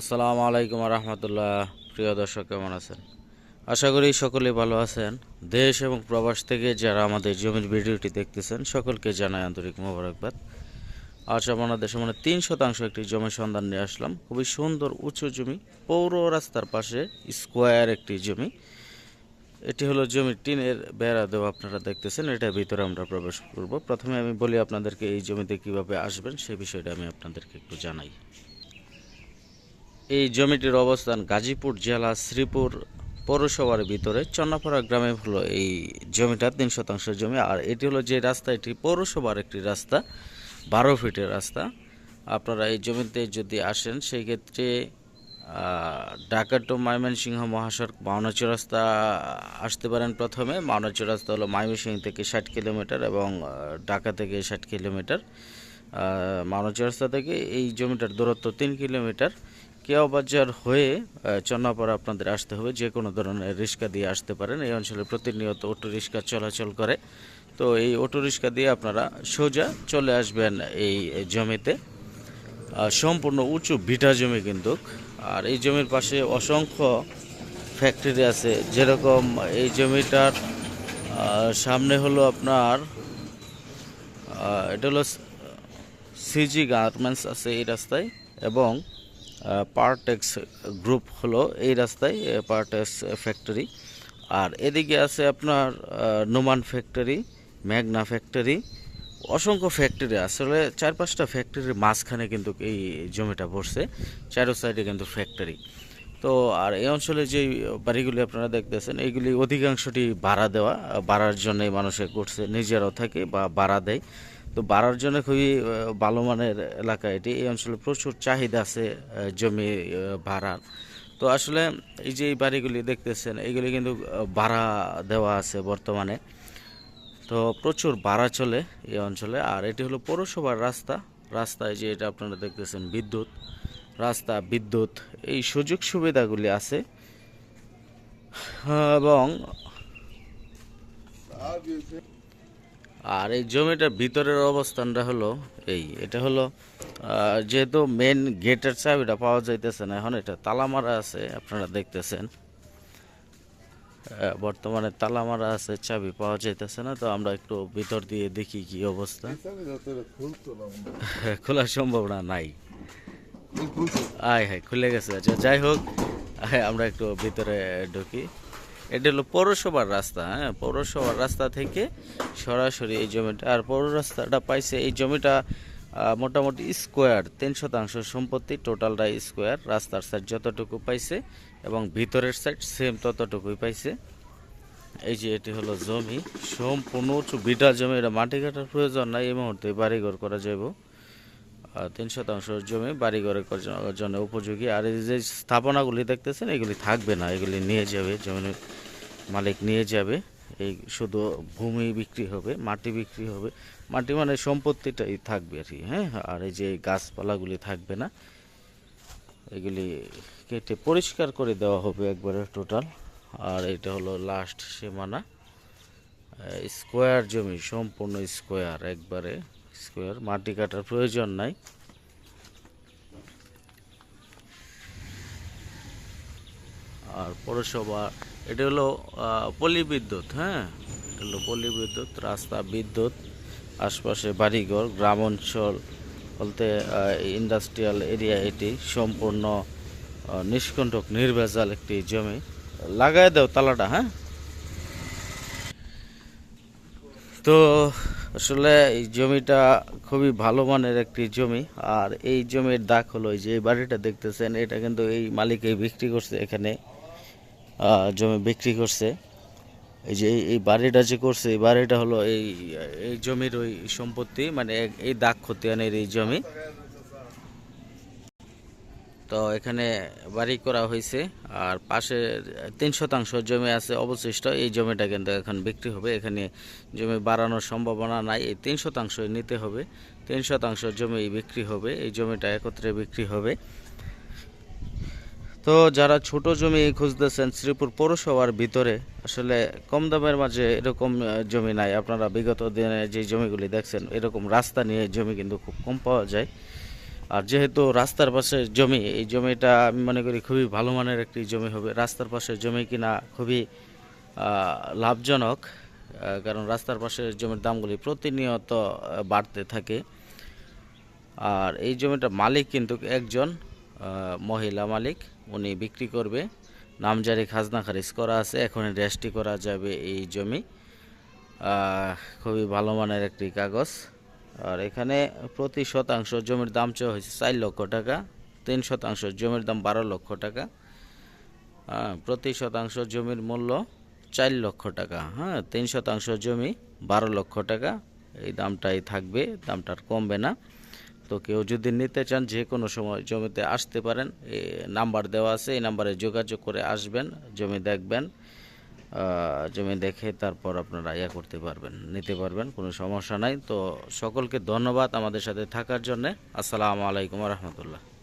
আসসালামু আলাইকুম রহমতুল্লাহ প্রিয় দর্শক, কেমন আছেন? আশা করি সকলেই ভালো আছেন। দেশ এবং প্রবাস থেকে যারা আমাদের জমির ভিডিওটি দেখতেছেন, সকলকে জানাই আন্তরিক মোবারকবাদ। আজ আমাদের সামনে তিন শতাংশ একটি জমির সন্ধান নিয়ে আসলাম। খুবই সুন্দর, উঁচু জমি, পৌর রাস্তার পাশে স্কোয়ার একটি জমি। এটি হলো জমির টিনের বেড়া দেওয়া, আপনারা দেখতেছেন। এটার ভিতরে আমরা প্রবেশ করব। প্রথমে আমি বলি আপনাদেরকে এই জমিতে কীভাবে আসবেন সেই বিষয়টা আমি আপনাদেরকে একটু জানাই। এই জমিটির অবস্থান গাজীপুর জেলা শ্রীপুর পৌরসভার ভিতরে চন্নাপাড়া গ্রামে হলো এই জমিটা, তিন শতাংশ জমি। আর এটি হলো যে রাস্তা, এটি পৌরসভার একটি রাস্তা, বারো ফিটের রাস্তা। আপনারা এই জমিতে যদি আসেন সেই ক্ষেত্রে ঢাকা টু ময়মনসিংহ মহাসড়ক মাওনাচি রাস্তা আসতে পারেন প্রথমে। মাওনাচি রাস্তা হলো ময়মনসিংহ থেকে ষাট কিলোমিটার এবং ঢাকা থেকে ষাট কিলোমিটার। মানচ রাস্তা থেকে এই জমিটার দূরত্ব তিন কিলোমিটার। কেয়া বাজার হয়ে চন্নাপাড়া আপনাদের আসতে হবে। যে কোনো ধরনের রিক্সা দিয়ে আসতে পারেন। এই অঞ্চলে প্রতিনিয়ত অটো রিক্সা চলাচল করে। তো এই অটো রিক্সা দিয়ে আপনারা সোজা চলে আসবেন এই জমিতে। সম্পূর্ণ উঁচু ভিটা জমি কিন্তু। আর এই জমির পাশে অসংখ্য ফ্যাক্টরি আছে। যেরকম এই জমিটার সামনে হলো আপনার এটা হলো সিজি গার্মেন্টস আছে এই রাস্তায়। এবং পার্টেক্স গ্রুপ হলো এই রাস্তায় পার্টেক্স ফ্যাক্টরি। আর এদিকে আছে আপনার নোমান ফ্যাক্টরি, ম্যাগনা ফ্যাক্টরি, অসংখ্য ফ্যাক্টরি আসলে চার পাঁচটা ফ্যাক্টরির মাঝখানে কিন্তু এই জমিটা পড়ছে চারো সাইডে কিন্তু ফ্যাক্টরি। তো আর এই অঞ্চলে যে বাড়িগুলি আপনারা দেখতেছেন, এইগুলি অধিকাংশটি ভাড়া দেওয়া, ভাড়ার জন্যই মানুষে করছে, নিজেরাও থাকে বা ভাড়া দেয়। তো বাড়ার জন্য খুবই ভালো মানের এলাকা এটি। এই অঞ্চলে প্রচুর চাহিদা আছে জমি ভাড়ার। তো আসলে এই যে এই বাড়িগুলি দেখতেছেন এইগুলি কিন্তু ভাড়া দেওয়া আছে বর্তমানে। তো প্রচুর ভাড়া চলে এই অঞ্চলে। আর এটি হলো পৌরসভার রাস্তা। রাস্তায় যে এটা আপনারা দেখতেছেন, বিদ্যুৎ, রাস্তা, বিদ্যুৎ, এই সুযোগ সুবিধাগুলি আছে। এবং আর এই জমিটার ভিতরের অবস্থানটা হলো এই এটা হলো যেহেতু মেন গেটের চাবিটা পাওয়া যাইতেছে না এখন এটা তালা মারা আছে আপনারা দেখতেছেন। বর্তমানে তালা মারা আছে চাবি পাওয়া যাইতেছে না তো আমরা একটু ভিতর দিয়ে দেখি কি অবস্থা। খোলার সম্ভাবনা নাই। আয় হায় খুলে গেছে। আচ্ছা যাই হোক আমরা একটু ভিতরে ঢুকি। এটা হলো পৌরসভার রাস্তা হ্যাঁ? পৌরসভার রাস্তা থেকে সরাসরি এই জমিটা, আর পৌর রাস্তাটা পাইছে এই জমিটা মোটামুটি স্কোয়ার তিন শতাংশ সম্পত্তি টোটালটা স্কোয়ার রাস্তার সাইড যতটুকু পাইছে এবং ভিতরের সাইড সেম ততটুকুই পাইছে। এই যে এটি হলো জমি, সম্পূর্ণ উঁচু, বিটা জমি, এটা মাটি কাটার প্রয়োজন নাই, এই মুহূর্তে বাড়িঘর করা যাবে তিন শতাংশ জমি বাড়িঘরের জন্য উপযোগী। আর এই যে স্থাপনাগুলি দেখতেছেন, এগুলি থাকবে না, এগুলি নিয়ে যাবে, জমির মালিক নিয়ে যাবে। এই শুধু ভূমি বিক্রি হবে, মাটি বিক্রি হবে। মাটি মানে সম্পত্তিটাই থাকবে আর কি হ্যাঁ? আর এই যে গাছপালাগুলি থাকবে না, এগুলি কেটে পরিষ্কার করে দেওয়া হবে একবারে টোটাল। আর এটা হলো লাস্ট সীমানা স্কোয়ার জমি, সম্পূর্ণ স্কোয়ার একবারে। স্কোয়ার মাটি কাটার প্রয়োজন নাই। আর পৌরসভা, এটা হলো পল্লী বিদ্যুৎ হ্যাঁ? এটা হলো পল্লী বিদ্যুৎ রাস্তা বিদ্যুৎ, আশপাশে বাড়িঘর, গ্রাম অঞ্চল, বলতে ইন্ডাস্ট্রিয়াল এরিয়া এটি সম্পূর্ণ নিষ্কণ্টক, নির্ভেজাল একটি জমি। লাগাই দাও তালাটা হ্যাঁ? তো আসলে এই জমিটা খুবই ভালো মানের একটি জমি, আর এই জমির দাগ হলো যে এই বাড়িটা দেখতেছেন, এটা কিন্তু এই মালিক বিক্রি করছে এখানে জমি বিক্রি করছে। এই যে এই- এই বাড়িটা যে করছে, এই বাড়িটা হলো এই এই জমির ওই সম্পত্তি মানে এই দাগ খতিয়ানের এই জমি। তো এখানে বাড়ি করা হয়েছে, আর পাশে তিন শতাংশ জমি আছে, অবশিষ্ট। এই জমিটা কিন্তু এখন বিক্রি হবে। এখানে জমি বাড়ানোর সম্ভাবনা নাই। এই তিন শতাংশই নিতে হবে। তিন শতাংশ জমি বিক্রি হবে। এই জমিটা একত্রে বিক্রি হবে। তো যারা ছোট জমি খুঁজতেছেন শ্রীপুর পৌরসভার ভিতরে, আসলে কম দামের মাঝে এরকম জমি নাই। আপনারা বিগত দিনে যে জমিগুলি দেখছেন, এরকম রাস্তা নিয়ে জমি কিন্তু খুব কম পাওয়া যায়। আর যেহেতু রাস্তার পাশে জমি, এই জমিটা আমি মনে করি খুবই ভালো মানের একটি জমি হবে। রাস্তার পাশে জমি কিনা খুবই লাভজনক কারণ রাস্তার পাশে জমির দামগুলি প্রতিনিয়ত বাড়তে থাকে। আর এই জমিটার মালিক কিন্তু একজন মহিলা মালিক, উনি বিক্রি করবে। নামজারি খাজনা খারিজ করা আছে, এখন রেজিস্ট্রি করা যাবে এই জমি। খুবই ভালো মানের একটি কাগজ। আর এখানে প্রতি শতাংশ জমির দাম চাওয়া হয়েছে চার লক্ষ টাকা, তিন শতাংশ জমির দাম বারো লক্ষ টাকা। হ্যাঁ প্রতি শতাংশ জমির মূল্য চার লক্ষ টাকা। হ্যাঁ তিন শতাংশ জমি বারো লক্ষ টাকা। এই দামটাই থাকবে, দামটা কমবে না। তো কেউ যদি নিতে চান, যে কোনো সময় জমিতে আসতে পারেন। নাম্বার দেওয়া আছে, এই নাম্বারে যোগাযোগ করে আসবেন, জমি দেখবেন। জমি দেখে তারপর আপনারা ইয়া করতে পারবেন, নিতে পারবেন, কোনো সমস্যা নাই। তো সকলকে ধন্যবাদ আমাদের সাথে থাকার জন্যে। আসসালামু আলাইকুম রহমতুল্লাহ।